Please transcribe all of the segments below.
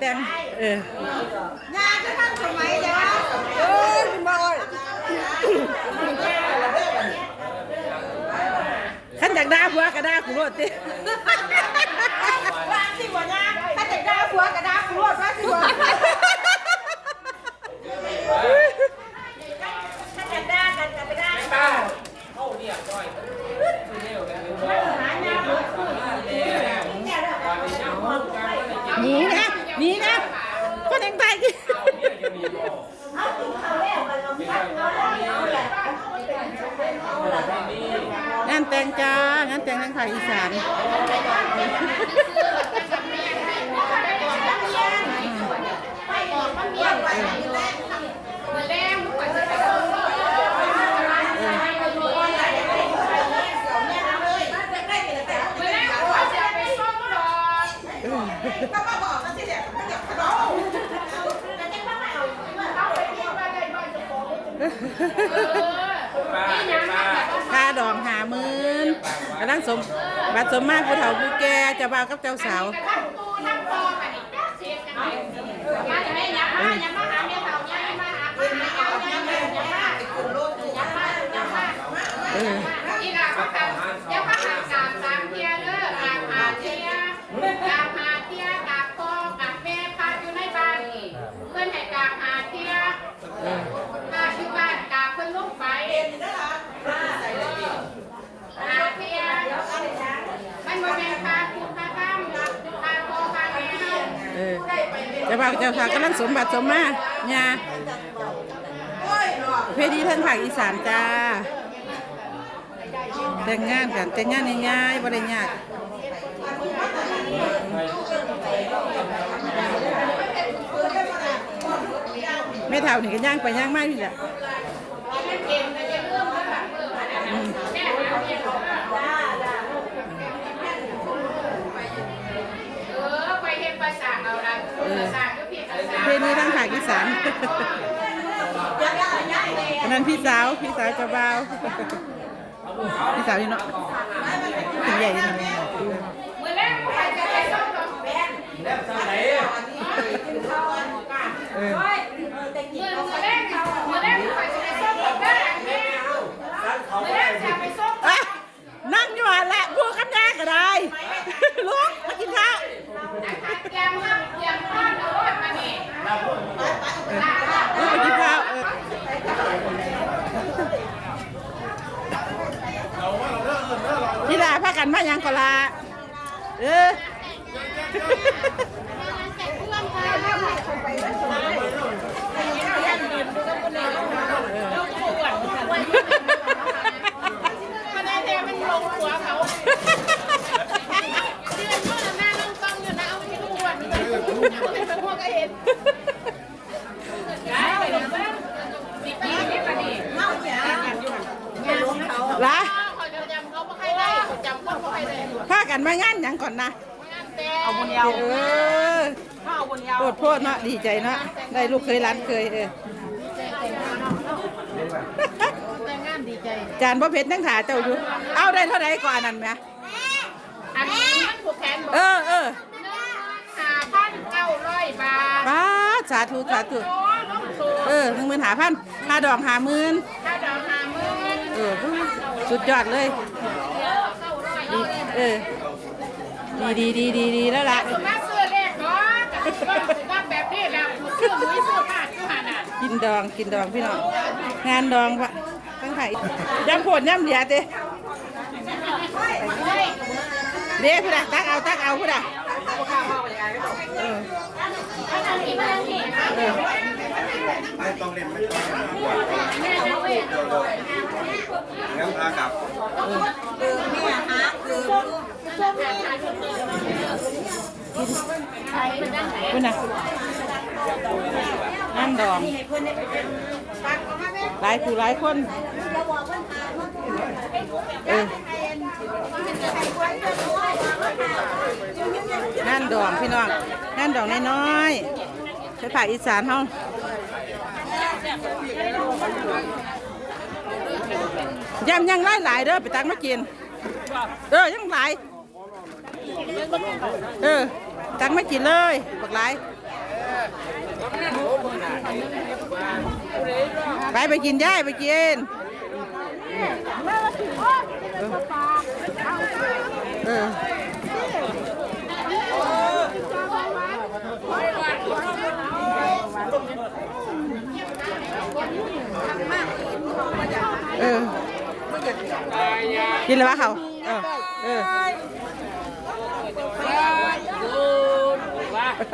แต่งเอองานจะทันสมัยเดี๋ยวเอ้ยคุณบอยขันจากด่าผัวก็ด่ากูโลดติวางสิหัวงานถ้าจะด่าผัวก็ด่าผัวว่าสิหัวถ้าจะด่ากันก็ไปด่ากัน หนีนะหนีนะคนแดงไทยกิงาน แต่งจ้างานแต่งทางภาคอีสาน ก็มาบอกกันสิเดี๋ยวไม่อยากทะเลาะ ค่าดองหาหมื่น นั่งสมบัดสมมากผู้เฒ่าผู้แก่เจ้าบ่าวกับเจ้าสาว เออ อีหลาเขาทำเดี๋ยวเขาทำสามสามเทียเด้อกราบหาเทียกราบหาเทียกราบพ่อกราบแม่พาอยู่ในบ้านนี่เพื่อนให้กราบหาเทียพาอยู่บ้านกราบเพิ่นลูกไปหาเทียมันบ่แม่นพาคุณพาข้ามพาพ่อพาแม่เฮา เออเจ้า บ่าวเจ้าสาวกำลังสมบัติสมมาเนี่ยเพดีท่านภาคอีสานจ้า แต่งงานกันแต่งงานง่ายๆบ่ได้ยากแม่เฒ่านี่ก็ย่างไปย่างมาพี่แหละ มันเก่งแต่อย่าลืมว่าแบบเอออันนั้นน่ะแม่หาเทียเขาเออไปเฮ็ดภาษาเอา ละภาษาก็เพลงนี้ทั้งภาคอีสานอันนั้นพี่สาวพี่สาวเจ้าบ่าวพี่สาวนี่เนาะถึงใหญ่ยังไงะ เมื่อแรกใครจะไปซ่อมดอกแบน เออ เมื่อเมื่อแรกเมื่อแรกใครจะไปซ่อมดอกแบนแม่เมื่อแรกจะไปซ่อม อะนั่งอยู่อะแหละพูดคำยาก็ได้ ลุกมากินข้าว นะคะเตรียมห้ามเตรียมผ้าโน้ตมานี่ ลุกมากินข้าวเออนี่ลาพากันมายังก็ลาเออ มันได้แต่มันลงหัวเขาเดือนว่าหน้า ลงต้องอยู่นะเอาที่ดูอะเป็นพวกก็เห็นได้ไปแล้วมีปีนี้ปะนี่ ลา เขาจะจำเขาไม่ค่อยได้จำคนไม่ค่อยได้ พา กันมางานหยังก่อนนะ เอาบุญเออโปรดโพดเนาะดีใจเนาะได้ลูกเคยร้านเคยเออแต่งงานดีใจ จานบ่เผ็ดนั่งถาเจ้าอยู่เอาได้เท่าไหร่ก่อนนั่นไหมอันนี้มันผูกแขนบอกเออเออหาพันเก้าร้อยบาทป้าดสาธุสาธุโอ้ลูกสูเออหนึ่งหมื่นหาพันค่าดอกหาหมื่นถ้าดอกหาหมื่นเออสุดยอดเลยดีเออ ดีดีดีดีดีแล้วล่ะสมาซื้อเลขเนาะก็ถือว่าแบบนี้แบบซื้อหมุ้ยซื้อผ้าซื้อหันอะกินดองกินดองพี่น้องงานดองวะตั้งไข่ย่ำโผดย่ำเหลียเต้เด้พี่ละตักเอาตักเอาพี่ละเออเออไม่ต้องเล่นไม่ต้องเล่นงั้นพากลับพี่น่ะงานดองหลายผู้หลายคนเอองานดองพี่น้องงานดองน้อยๆใช้ผักอีสานเฮาย่ำยังหลายหลายๆเด้อไปตักมากินเออยังหลาย เออ ตักไม่กินเลยบักหลาไปไปกินย่ายไปกินเออเออกินแล้ววะเขาเออเออ เข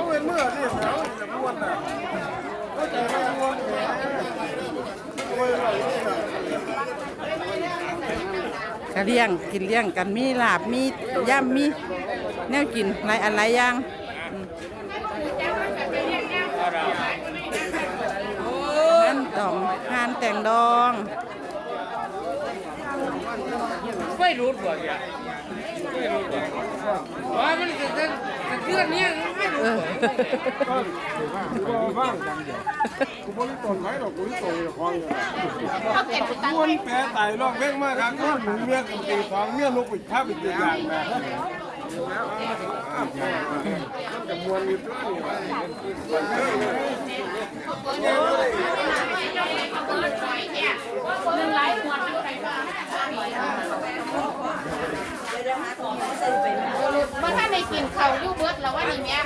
าเป็นเมื่อที่แล้วจะม้วนน่ะก็ใจไม่ม้วนเนี่ยโอ้ยอร่อยเลยน่ะก็เลี้ยงกินเลี้ยงกันมีลาบมีย่ำมีแนวกินหลายอันหลายอย่างานดองงาน แต่งดองไม่รู้ตัวแกไม่รู้ตัวว่ามันจะจะจะเลื่อนเนี่ยไม่รู้เออกูบอกฟังกันเดียวกูบอกตนไหนหรอกกูตนอยู่คลองอยู่เขาเก็บไปตั้งม้วนแปรไต่ลองเว้งมากครับม้วนหนึ่งเมียกับตีสองเมียลูกปิดข้าวปิดตีอย่างแบบจะมวนอยู่ตัวนี้หนึ่งไลฟ์หั วทั้งไปบ้างว่าถ้าในกินเขายู่เบิร์ดแล้วว่านี่แม่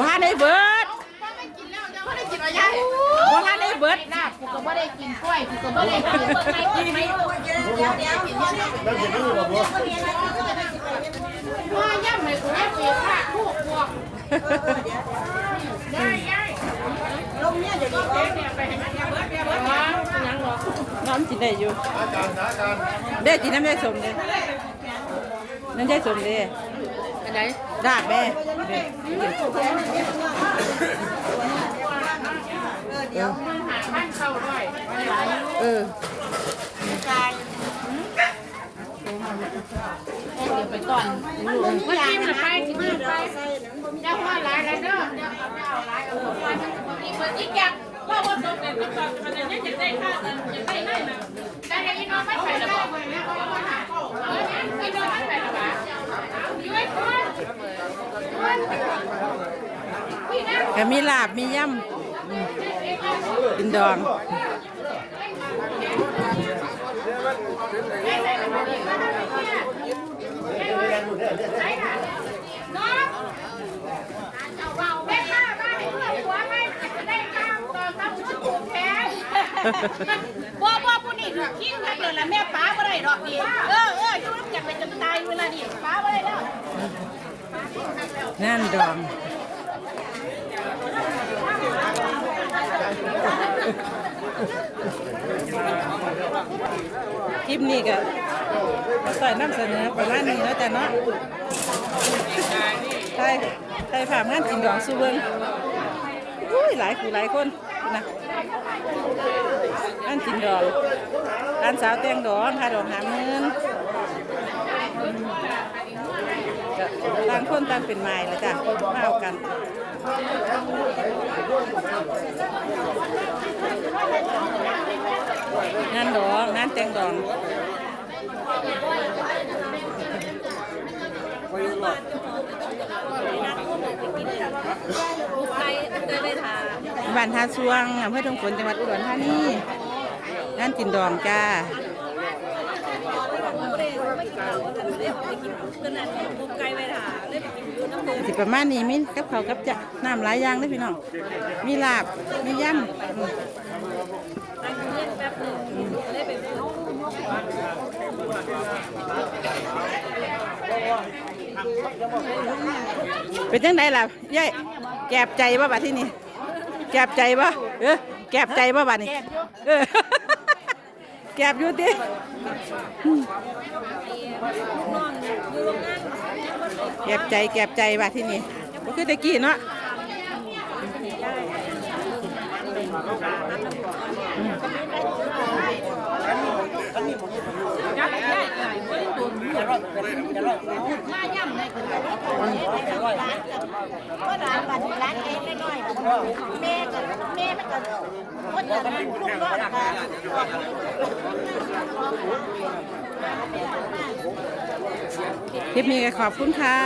ว่าในเบิดว่าไม่กินแล้วจะว่าได้กินอะไรว่าในเบิดลาบกูก็ไม่ได้กินกล้วยกูก็ไม่ได้กินไม่กินไม่ว่าย่ำเลยกูไม่เปลี่ยนค่ะคู่พวกได้ยัยลงเนี่ยเดี๋ยวนี้ไปให้มันเบิร์ดเบิร์ดยังหรอ น้ำกินได้อยู่อาจารย์นะอาจารย์เด้กินน้ำยายสมเด้น้ำยายสมเด้อันไหนดาบแม่เด้เดี๋ยวมึงหาบ้านเข้าด้วยเออเดี๋ยวไปก่อนมันกินละไปกินไปเจ้าว่าหลายแล้วเด้อเจ้าเอาหลายเอาไปมันมีคนที่อยาก ว่าว่าตรงแต่ต้องการขนาดนี้จะได้ค่าจะได้ได้นะได้ได้ยินน้องไม่ไปแล้วบอกเลยนะเขาว่าหาเออเนี่ยยินน้องไม่ไปแล้วบ้าอยู่ไอ้คนพี่นก็มีลาบมีย่ำกินดองใช่ค่ะน้องเอาเบาแม่ข้าบ้านให้เพื่อนหัวไม่ได้ข้าวตอนต้องชุดถูกแพ้ บ่บ่ผู้นี่ทิ้งให้เลยละแม่ป้าบ่ได้ดอกนี่เออเอออยู่นำกันไปจนตายเวลานี่ป้าบ่ได้ดอกงานดองคลิปนี้ก็ใส่น้ำเสนอประมาณนี้แล้วจ้ะเนาะใช่ใช่ผ่ามงานกินดองสูเบิ้งอุ้ยหลายคู่หลายคน นะงานกินดองร้านสาวแตงดองค่าดองหาเงินต่างคนต่างเป็นไม้แล้วจ้ะมาเอากันงานดองงานแตงดอง บ้านท่าซวงอำเภอทงฝนจังหวัดอุดรธานีงานกินดองจ้าสิประมาณนี้มีกับเขาวกับจะน้ำหลายอย่างเลยพี่น้องมีลาบมียำอืม เป็นยังไงล่ะยายแกบใจบ่บัดที่นี่แกบใจบ่เออแกบใจบ่บัดนี่เออแกบอยู่ติแกบใจแกบใจบัดที่นี่บ่คือตะกี้เนาะอันนี้ผมนี่ผมนี่จะรอดจะรอด ก็ร้านบัตรร้านเองน้อยแม่ก็แม่มันก็คนละนั้นลูกก็ละกันคลิปนี้ก็ขอบคุณค่ะ